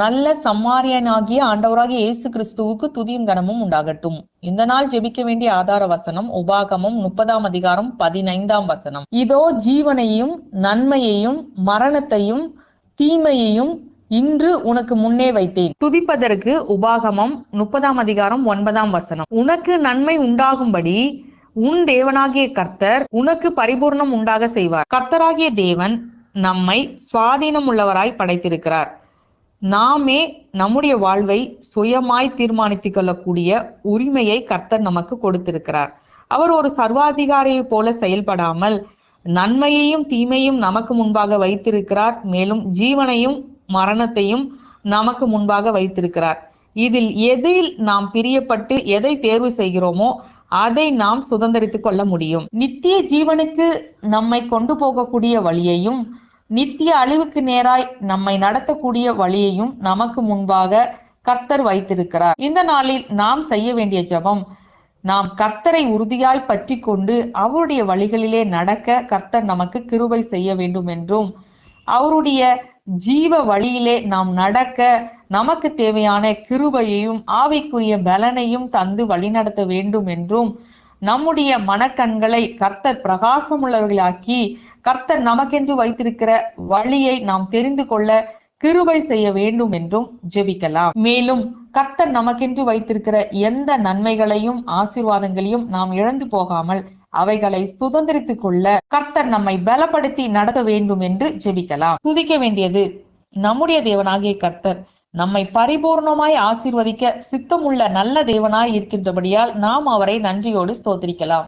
நல்ல சம்மாரியனாகிய ஆண்டவராகிய இயேசு கிறிஸ்துவுக்கு துதியும் கனமும் உண்டாகட்டும். இந்த நாள் ஜெபிக்க வேண்டிய ஆதார வசனம் உபாகமம் முப்பதாம் அதிகாரம் பதினைந்தாம் வசனம். இதோ ஜீவனையும் நன்மையையும் மரணத்தையும் தீமையையும் இன்று உனக்கு முன்னே வைத்தேன். துதிப்பதற்கு உபாகமம் முப்பதாம் அதிகாரம் ஒன்பதாம் வசனம். உனக்கு நன்மை உண்டாகும்படி உன் தேவனாகிய கர்த்தர் உனக்கு பரிபூர்ணம் உண்டாக செய்வார். கர்த்தராகிய தேவன் நம்மை சுவாதீனம் உள்ளவராய் படைத்திருக்கிறார். நாமே நம்முடைய வாழ்வை சுயமாய் தீர்மானித்துக் கொள்ளக்கூடிய உரிமையை கர்த்தர் நமக்கு கொடுத்திருக்கிறார். அவர் ஒரு சர்வாதிகாரியை போல செயல்படாமல் நன்மையையும் தீமையும் நமக்கு முன்பாக வைத்திருக்கிறார். மேலும் ஜீவனையும் மரணத்தையும் நமக்கு முன்பாக வைத்திருக்கிறார். இதில் எதில் நாம் பிரியப்பட்டு எதை தேர்வு செய்கிறோமோ அதை நாம் சுதந்திரித்துக் கொள்ள முடியும். நித்திய ஜீவனுக்கு நம்மை கொண்டு போகக்கூடிய வழியையும் நித்திய அழிவுக்கு நேராய் நம்மை நடத்தக்கூடிய வழியையும் நமக்கு முன்பாக கர்த்தர் வைத்திருக்கிறார். இந்த நாளில் நாம் செய்ய வேண்டிய ஜெபம் நாம் கர்த்தரை உறுதியாய் பற்றி கொண்டு அவருடைய வழிகளிலே நடக்க கர்த்தர் நமக்கு கிருபை செய்ய வேண்டும் என்றும் அவருடைய ஜீவ வழியிலே நாம் நடக்க நமக்கு தேவையான கிருபையையும் ஆவிக்குரிய பலனையும் தந்து வழிநடத்த வேண்டும் என்றும் நம்முடைய மனக்கண்களை கர்த்தர் பிரகாசமுள்ளவர்களாக்கி கர்த்தர் நமக்கென்று வைத்திருக்கிற வழியை நாம் தெரிந்து கொள்ள கிருபை செய்ய வேண்டும் என்றும் ஜெபிக்கலாம். மேலும் கர்த்தர் நமக்கென்று வைத்திருக்கிற எந்த நன்மைகளையும் ஆசீர்வாதங்களையும் நாம் இழந்து போகாமல் அவைகளை சுதந்திரித்துக் கொள்ள கர்த்தர் நம்மை பலப்படுத்தி நடத்த வேண்டும் என்று ஜெபிக்கலாம். துதிக்க வேண்டியது நம்முடைய தேவனாகிய கர்த்தர் நம்மை பரிபூர்ணமாய் ஆசீர்வதிக்க சித்தமுள்ள நல்ல தேவனாய் இருக்கின்றபடியால் நாம் அவரை நன்றியோடு ஸ்தோத்திரிக்கலாம்.